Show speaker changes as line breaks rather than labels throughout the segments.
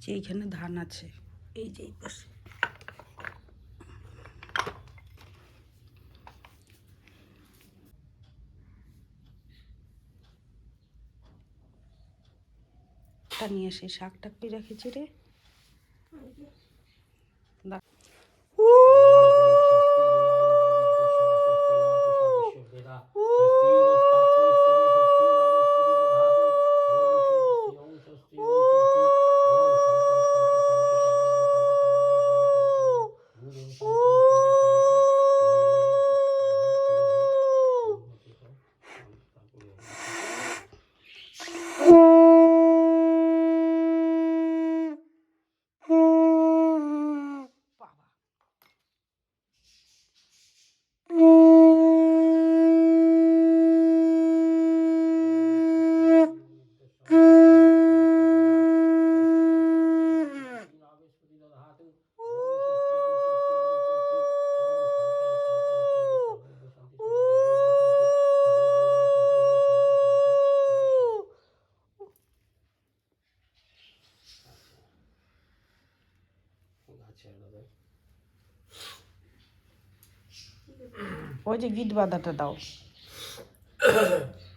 যে এইখানে ধান আছে। এই যে এই পাশে। নিয়ে এসে শাক রেখেছি রে? ওই যে গিট বাঁধাটা দাও।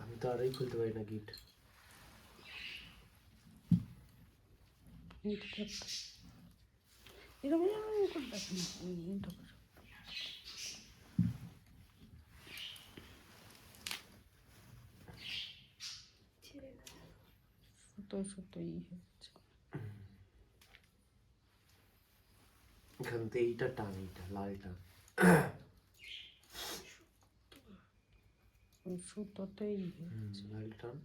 আমি তো আরই খুলতে পারি না গিট।
এরকম ই হচ্ছে
এখান থেকে এইটা টান, এইটা লাল টান
ওই সুতোতেই
হুম, লাল টান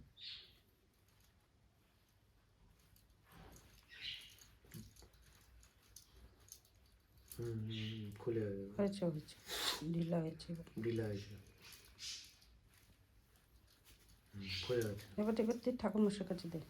হুম হুম, হুম, খুলে
হয়েছে হয়েছে। ঢিলা হয়েছে।
ঢিলা হয়েছে।
এবার এবার তুই ঠাকুর মশার কাছে দে।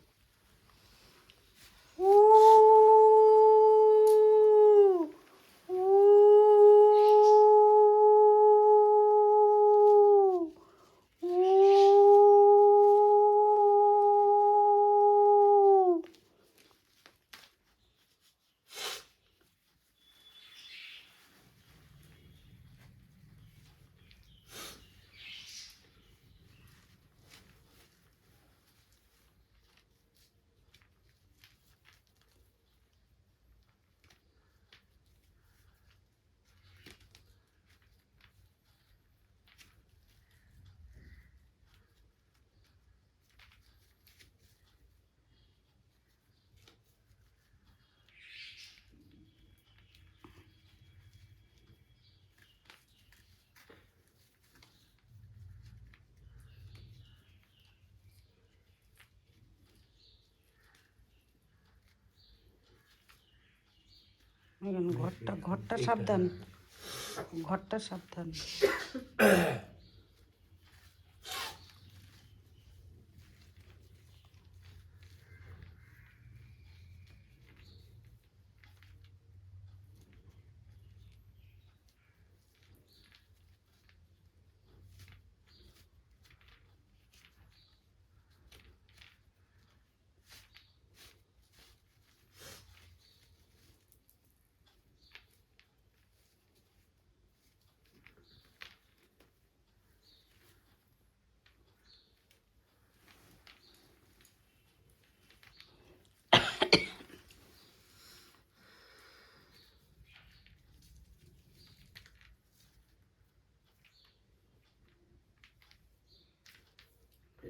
ঘরটা ঘরটা সাবধান। ঘরটা সাবধান।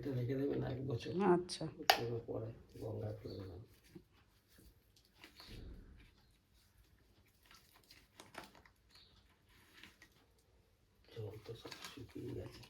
এটা রেখে দেবেন এক বছর।
আচ্ছা।
পরে গঙ্গায় ফেলে দেবেন জল তো সব শুকিয়ে গেছে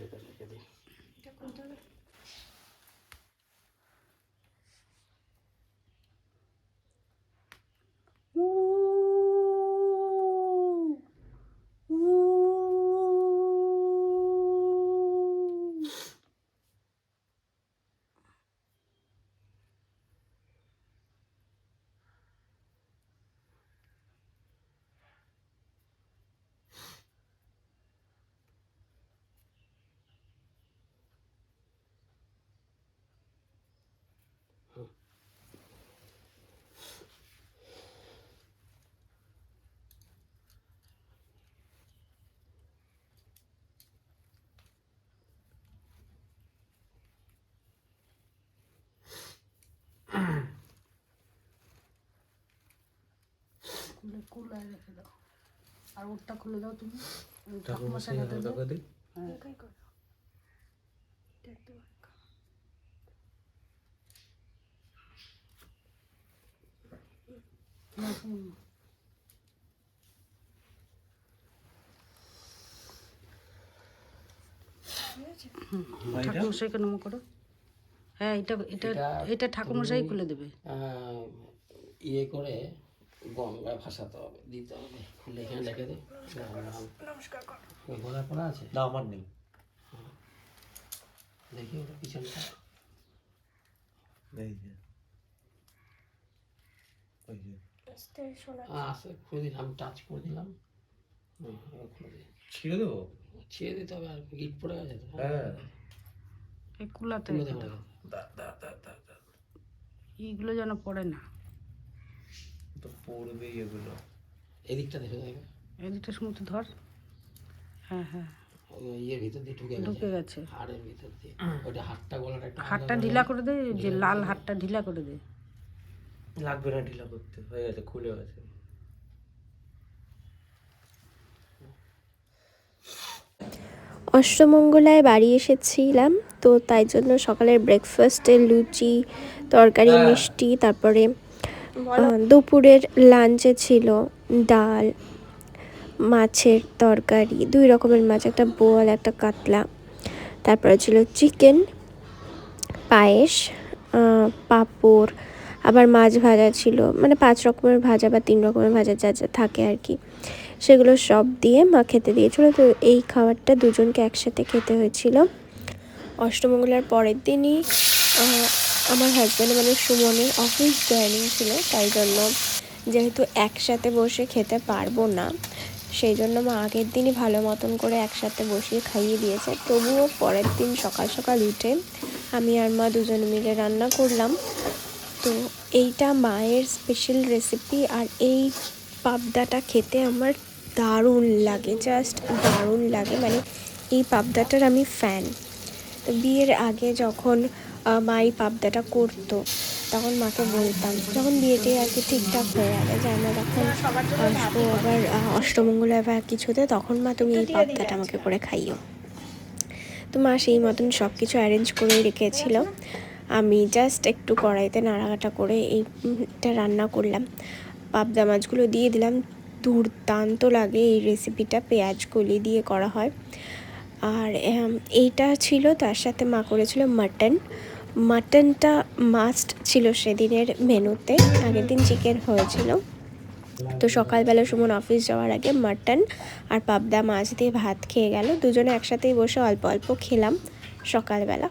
এটা রেখে দিন
উ উ খুলে কুলায় রেখে দাও। আর ওরটা খুলে দাও তুমি। ওই ঠাকুমার সাথে দেবে। হ্যাঁ। ঠাকুমশাইকে নম করো। হ্যাঁ এটা এটা
এটা
এটা ঠাকুমশাই খুলে দেবে।
আহ, ইয়ে করে গঙ্গায় ভাসাতে হবে দিতে হবে। খুলে এখানে রেখে দে। নমস্কার গলা করা আছে?
না আমার নেই।
দেখি ওটা পিছনটা
এই যে। ওই
আসে খুলে দিলাম টাচ করে দিলাম।
ছিঁড়ে দেবো?
ছিঁড়ে দিতে হবে আর গিট পড়ে গেছে তো।
হ্যাঁ।
এই কুলাতে
খুলে
রেখে
দা দা দা দা দা।
এইগুলো যেন পড়ে না।
পড়বেই এগুলো।
এদিকটা দেখে দেখে
এদিকটা সমুদ্র ধর। হ্যাঁ হ্যাঁ।
ওই ভিতর দিয়ে ঢুকে
ঢুকে গেছে।
হাড়ের ভিতর দিয়ে। ওইটা হাতটা গলাটা একটু
হাতটা ঢিলা করে দে যে লাল হাতটা ঢিলা করে দে।
লাগবে না ঢিলা করতে হয়ে গেছে খুলে গেছে।
অষ্টমঙ্গলায় বাড়ি এসেছিলাম তো তাই জন্য সকালের ব্রেকফাস্টে লুচি তরকারি মিষ্টি তারপরে দুপুরের লাঞ্চে ছিল ডাল, মাছের তরকারি, দুই রকমের মাছ, একটা বোয়াল, একটা কাতলা। তারপরে ছিল চিকেন পায়েস পাঁপড়, আবার মাছ ভাজা ছিল। মানে পাঁচ রকমের ভাজা বা তিন রকমের ভাজা যা যা থাকে আর কি। সেগুলো সব দিয়ে মা খেতে দিয়েছিল। তো এই খাবারটা দুজনকে একসাথে খেতে হয়েছিল। অষ্টমঙ্গলার পরের দিনই আমার হাজব্যান্ড মানে সুমনের অফিস জয়েনিং ছিল, তাই জন্য যেহেতু একসাথে বসে খেতে পারব না, সেই জন্য মা আগের দিনই ভালো মতন করে একসাথে বসিয়ে খাইয়ে দিয়েছে। তবুও পরের দিন সকাল সকাল উঠে আমি আর মা দুজন মিলে রান্না করলাম। তো এইটা মায়ের স্পেশাল রেসিপি আর এই পাবদাটা খেতে আমার দারুণ লাগে জাস্ট দারুণ লাগে। মানে এই পাবদাটার আমি ফ্যান তো বিয়ের আগে যখন আহ, মা এই পাবদাটা করতো। তখন মাকে বলতাম যখন বিয়েটি আর কি ঠিকঠাক হয়ে যাবে যে আমরা তখন আসব আবার আহ, অষ্টমঙ্গলায় বা কিছুতে তখন মা তুমি এই পাবদাটা আমাকে করে খাইও। তো মা সেই মতন সব কিছু অ্যারেঞ্জ করে রেখেছিল। আমি জাস্ট একটু কড়াইতে নাড়াঘাটা করে এইটা রান্না করলাম। পাবদা মাছগুলো দিয়ে দিলাম। দুর্দান্ত লাগে এই রেসিপিটা পেঁয়াজ কলি দিয়ে করা হয়। আর এইটা ছিল, তার সাথে মা করেছিল মাটন। মাটনটা মাস্ট ছিল সেদিনের মেনুতে। আগের দিন চিকেন হয়েছিল। তো সকালবেলা সুমন অফিস যাওয়ার আগে মাটন আর পাবদা মাছ দিয়ে ভাত খেয়ে গেল। দুজনে একসাথেই বসে অল্প অল্প খেলাম সকালবেলা।